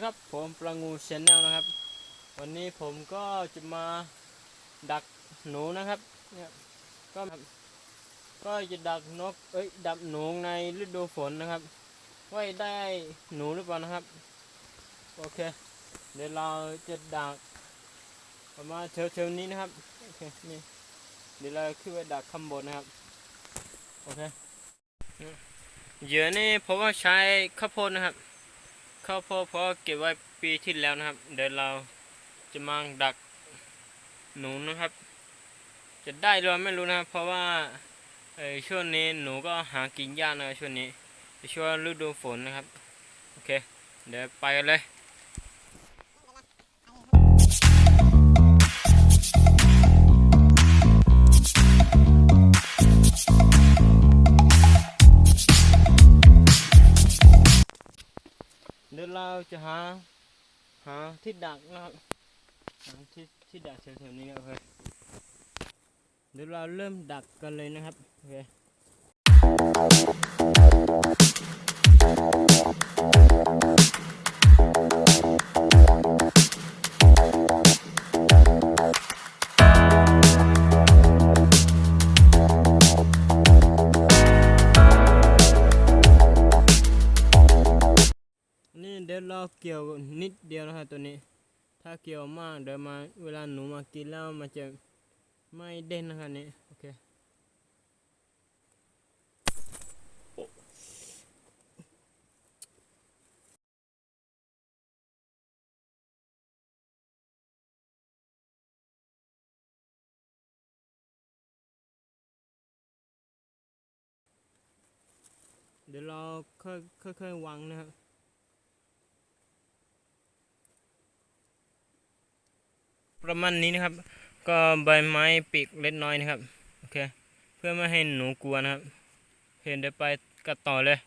ดีครับผมปลางูชแนลนะครับ วันนี้ผมก็จะมาดักหนูนะครับเนี่ยก็ก็จะดักนกเอ้ยดักหนูในฤดูฝนนะครับว่าได้หนูหรือเปล่านะครับโอเค เดี๋ยวเราจะดักประมาณเชิงๆนี้นะครับโอเคนี่เดี๋ยวเราขึ้นไปดักข้างบนนะครับโอเคเหยื่อนี่ผมว่าใช้ข้าวโพดนะครับ ข้าวโพดเพราะเก็บไว้ปีที่แล้วนะครับ เดี๋ยวเราจะมาดักหนูนะครับ จะได้หรือไม่รู้นะครับ เพราะว่าช่วงนี้หนูก็หากินยากนะช่วงนี้ช่วงฤดูฝนนะครับ โอเค เดี๋ยวไปกันเลย เราจะหาหาที่ดักนะครับหาที่ที่ดักแถวๆนี้นะครับเคเดี๋ยวเราเริ่มดักกันเลยนะครับโอเคนี่ เกี่ยวนิดเดียวนะครับตัวนี้ ถ้าเกี่ยวมากเดี๋ยวมาเวลาหนูมากินแล้วมันจะไม่เด่นนะครับนี่โอเคเดี๋ยวเราค่อยค่อยๆวางนะครับ ประมาณนี้นะครับ ก็ใบไม้ปีกเล็กน้อยนะครับ โอเค เพื่อไม่ให้หนูกลัวนะครับ เห็นเดี๋ยวไปกัดต่อเลย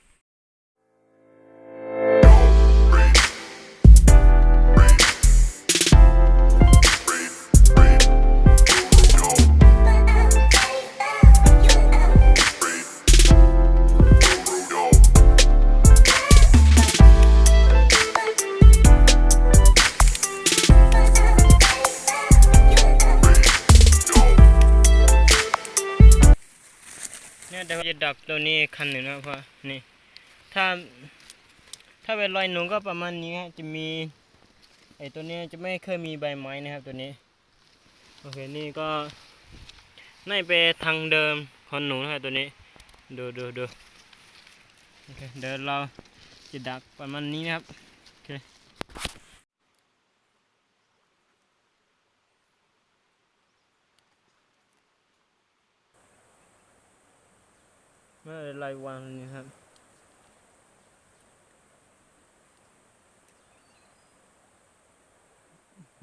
จะดักตัวนี้คันหนึ่งนะเพราะนี่ ถ้า ถ้าเป็นรอยหนูก็ประมาณนี้ฮะจะมีไอตัวนี้จะไม่เคยมีใบไม้นะครับตัวนี้ โอเคนี่ก็น่าจะไปทางเดิมของหนูนะครับตัวนี้ ดูดูดูโอเคเดี๋ยวเราจะดักประมาณนี้นะครับ โอเค ไม่เป็นไรางตรงนี้ครับ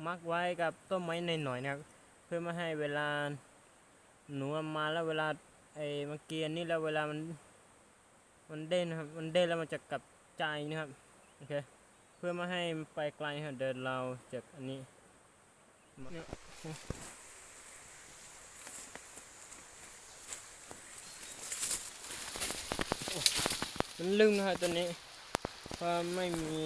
มักไว้กับต้นไม้หน่อยนะครับเพื่อไม่ให้เวลาหนูมาแล้วเวลาไอ้เมื่อกี้นนี้แล้วเวลามันมันเด้นนะครับมันเด้นแล้วมันจะกลับใจนะครับโอเคเพื่อไม่ให้มันไปไกลครับเดินเราจากอันนี้ มันลึงนะครับตัวนี้เพราะไม่มี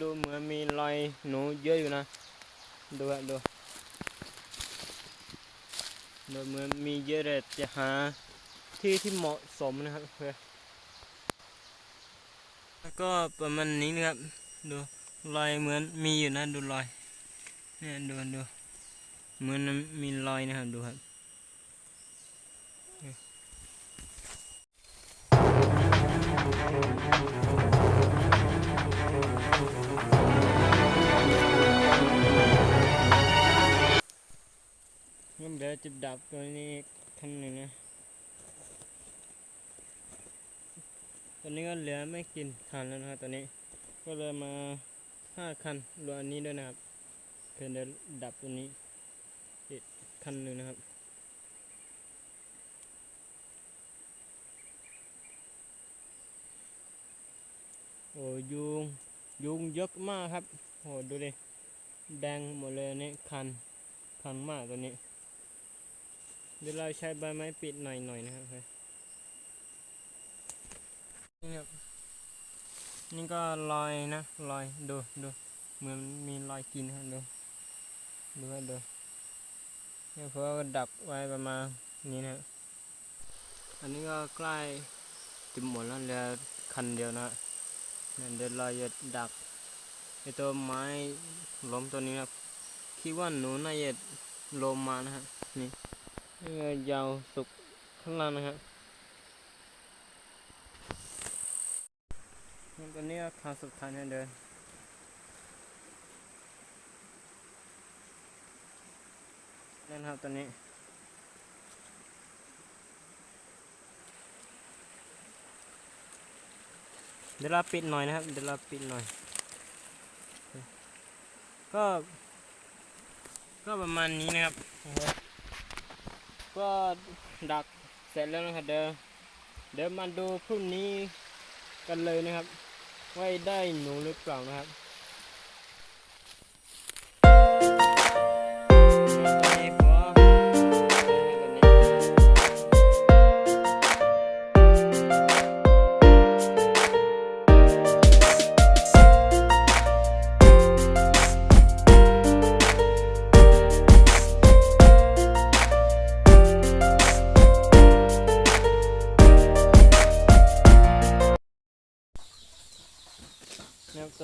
ดูเหมือนมีรอยหนูเยอะอยู่นะดูอะดูดูเหมือนมีเยอะเลยจะหาที่ที่เหมาะสมนะครับเพื่อแล้วก็ประมาณนี้นะครับดูรอยเหมือนมีอยู่นะดูรอยเนี่ยดูดูเหมือนมีรอยนะครับดูครับ งั้นเดี๋ยวจะดับตัวนี้คันหนึ่งนะ ตอนนี้ก็เหลือไม่กินคันแล้วนะครับตอนนี้ ก็เลยมาห้าคันรวมอันนี้ด้วยนะครับเพื่อเดี๋ยวดับตัวนี้อีกคันหนึ่งนะครับ อ้ยุงยุงเยอะมากครับโอ้ดูดิแดงหมดเลยนนี้คันคันมากตัวนี้ เดี๋ยวเราใช้ใบไม้ปิดหน่อยๆนะครับนี่ครับนี่ก็ลอยนะลอยดูดูเหมือนมีรอยกินครับดูดูว่าดูเนี่ยเพราะว่าดักไว้ประมาณนี้นะอันนี้ก็ใกล้จะหมดแล้วเหลือคันเดียวนะ เนี่ยเดี๋ยดักไอตัวไม้ล้มตัวนี้ครับคิดว่าหนูน่าจะลมมานะฮะนี่ยาวสุกข้างล่างนะฮะนี่ตอนนี้ก็ครั้งสุดท้ายนะเดินนั่นครับตอนนี้ เดี๋ยวเราปิดหน่อยนะครับ เดี๋ยวเราปิดหน่อย ก็ ก็ประมาณนี้นะครับ ก็ดักเสร็จแล้วนะครับ เดี๋ยวเดี๋ยวมาดูพรุ่งนี้กันเลยนะครับว่าได้หนูหรือเปล่านะครับ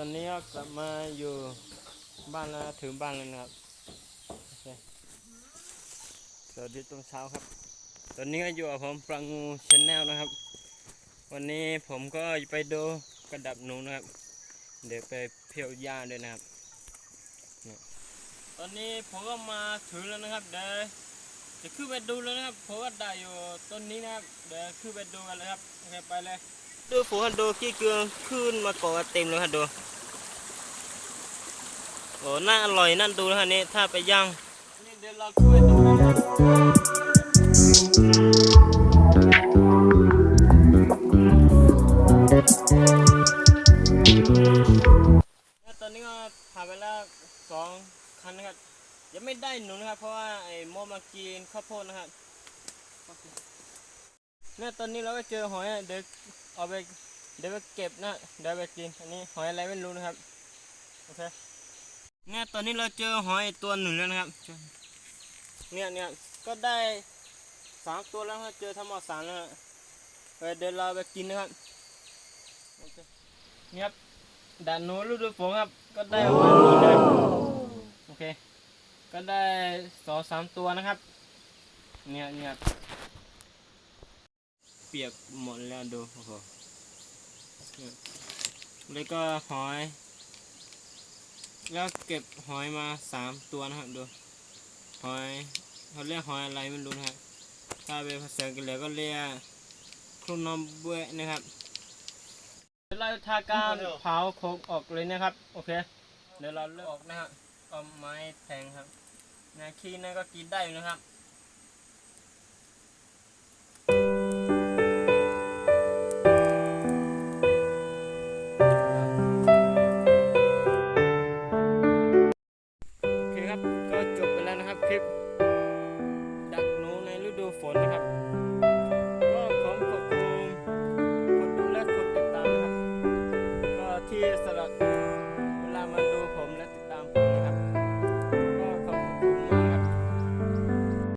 ตอนนี้ก็กลับมาอยู่บ้านแล้วถึงบ้านแล้วนะครับสวัสดีตอนเช้าครับ ตอนนี้ก็อยู่กับผมปรังงูชแนลนะครับ วันนี้ผมก็ไปดูกระดับหนูนะครับ เดี๋ยวไปเพียวหญ้าด้วยนะครับ ตอนนี้ผมก็มาถึงแล้วนะครับเดี๋ยวจะขึ้นไปดูแล้วนะครับ ผมก็ได้อยู่ต้นนี้นะครับ เดี๋ยวขึ้นไปดูกันเลยครับโอเคไปเลย ดูฝูงดูขี้เกลือขึ้นมาเกาะเต็มเลยครับดูโอ้น่าอร่อยนั่นดูนะฮะนี่ถ้าไปย่างนี่เดี๋ยวเราขึ้นไปดูตอนนี้ก็ผ่านไปแล้วสองคันนะครับยังไม่ได้หนูนะครับ เพราะว่าไอ้โมมากินข้าวโพดนะครับเนี่ยตอนนี้เราก็เจอหอยเดี๋ยว เอาไปเดี๋ยวไปเก็บนะเดี๋ยวไปกิน อันนี้หอยอะไรไม่รู้นะครับ โอเค เนี่ยตอนนี้เราเจอหอยตัวหนึ่งแล้วนะครับ เนี่ยเนี่ยก็ได้สามตัวแล้วครับเจอทั้งหมดสามแล้วฮะเดี๋ยวเราไปกินนะครับโอเคเนี่ครับด่านหนูฤดูฝนครับ ก็ได้ประมาณนี้นะโอเค ก็ได้สองสามตัวนะครับ เนี่ยเนี่ย เปียกหมดแล้วดูโอ้โหเนี่ยแล้วก็หอย แล้วเก็บหอยมาสามตัวนะครับดู หอยเขาเรียกหอยอะไรไม่รู้นะครับถ้าเป็นภาษาอังกฤษแล้วก็เรียกครูนอมเบะนะครับเราทาการเผาโคกออกเลยนะครับ โอเค เดี๋ยวเราเลือกออกนะครับเอาไม้แทงครับนะขี้นั่นก็กินได้อยู่นะครับ โ